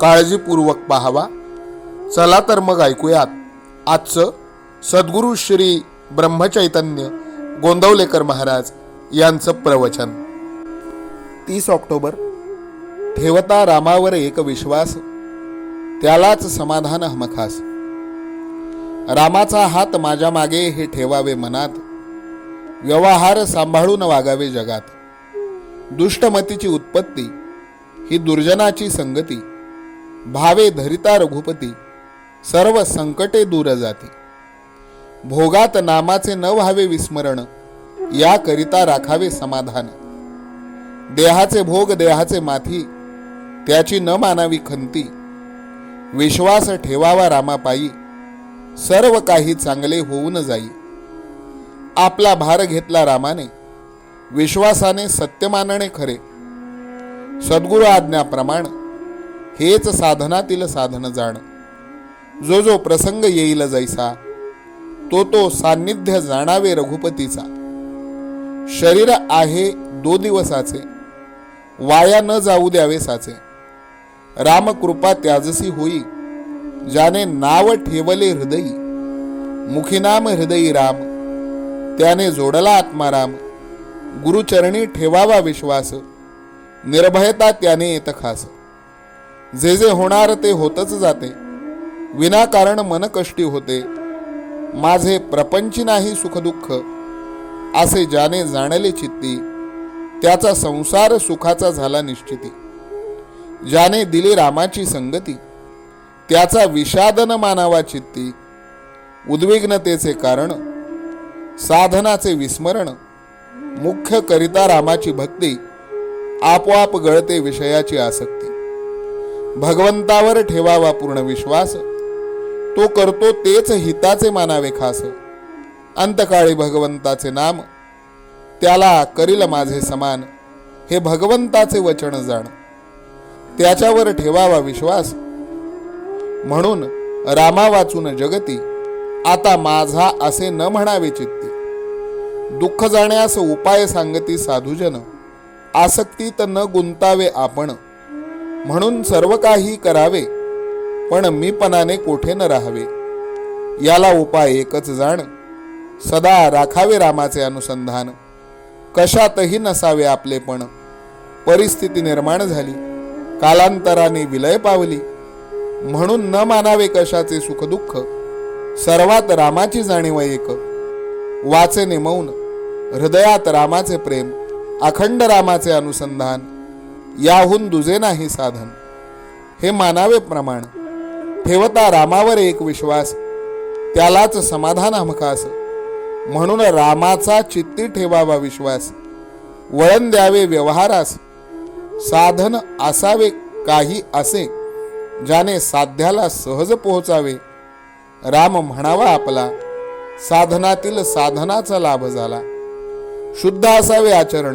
काळजीपूर्वक पाहावा. चला तर मग ऐकूयात. आजचं सद्गुरू श्री ब्रह्मचैतन्य गोंदवलेकर महाराज यांचं प्रवचन. तीस ऑक्टोबर. ठेवता रामावर एक विश्वास त्यालाच समाधान हमखास. रामाचा हात माझ्या मागे हे ठेवावे मनात व्यवहार सांभाळून वागावे जगात. दुष्टमतीची उत्पत्ती ही दुर्जनाची संगती. भावे धरिता रघुपती सर्व संकटे दूर जाती. भोगात नामाचे न व्हावे विस्मरण याकरिता राखावे समाधान. देहाचे भोग देहाचे माथी त्याची न मानावी खंती. विश्वास ठेवावा रामापायी सर्व काही चांगले होऊन जाई. आपला भार घेतला रामाने विश्वासाने सत्यमानणे खरे. सद्गुरु आज्ञाप्रमाणे हेच साधनातील साधन जाण. जो जो प्रसंग येईल जैसा तो तो सान्निध्य जाणावे रघुपतीचा. शरीर आहे दो दिवसाचे वाया न जाऊ द्यावे साचे. रामकृपा त्याजसी होई ज्याने नाव ठेवले हृदयी. मुखीनाम हृदयी राम त्याने जोडला आत्माराम गुरुचरणी ठेवावा विश्वास निर्भयता त्याने येत खास. जे जे होणार ते होतच जाते. विनाकारण मनकष्टी होते. माझे प्रपंची नाही सुखदुःख असे ज्याने जाणले चित्ती त्याचा संसार सुखाचा झाला निश्चिती. ज्याने दिली रामाची संगती त्याचा विषादन मानावा चित्ती. उद्विग्नतेचे कारण साधनाचे विस्मरण मुख्य करिता रामाची भक्ती आपोआप गळते विषयाची आसक्ती. भगवंतावर ठेवावा पूर्ण विश्वास. तो करतो तेच हिताचे मानावे खास. अंतकाळी भगवंताचे नाम त्याला करील माझे समान हे भगवंताचे वचन जाण. त्याच्यावर ठेवावा विश्वास. म्हणून रामा वाचून जगती आता माझा असे न म्हणावे चित्ती. दुःख जाण्यास उपाय सांगती साधुजन आसक्तीत न गुंतावे आपण. म्हणून सर्व काही करावे पण मीपणाने कोठे न राहावे? याला उपाय एकच जाण सदा राखावे रामाचे अनुसंधान. कशातही नसावे आपलेपण परिस्थिती निर्माण झाली कालांतराने विलय पावली. म्हणून न मानावे कशाचे सुखदुःख सर्वात रामाची जाणीव एक. वाचेने मौन हृदयात रामाचे प्रेम अखंड रामाचे अनुसंधान. याहून दुजे नाही साधन. हे मानावे प्रमाण. ठेवता रामावर एक विश्वास. त्यालाच समाधान हमखास. म्हणून रामाचा चित्ती ठेवावा विश्वास. वळण द्यावे व्यवहारास. साधन असावे काही असे ज्याने साध्याला सहज पोहोचावे. राम म्हणावा आपला साधनातील साधनाचा लाभ झाला. शुद्ध असावे आचरण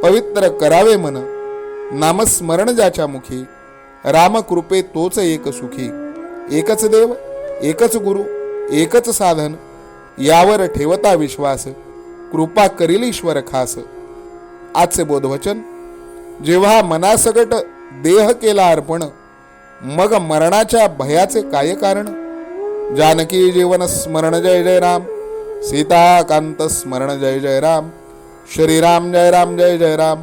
पवित्र करावे मन. नामस्मरण ज्याच्या मुखी रामकृपे तोच एक सुखी. एकच देव एकच गुरु एकच साधन यावर ठेवता विश्वास कृपा करील ईश्वर खास. आजचे बोधवचन जेव्हा मनासकट देह केला अर्पण मग मरणाच्या भयाचे काय कारण? जानकी जीवन स्मरण जय जय राम सीताकांत स्मरण जय जय राम श्रीराम जय राम जय जय राम.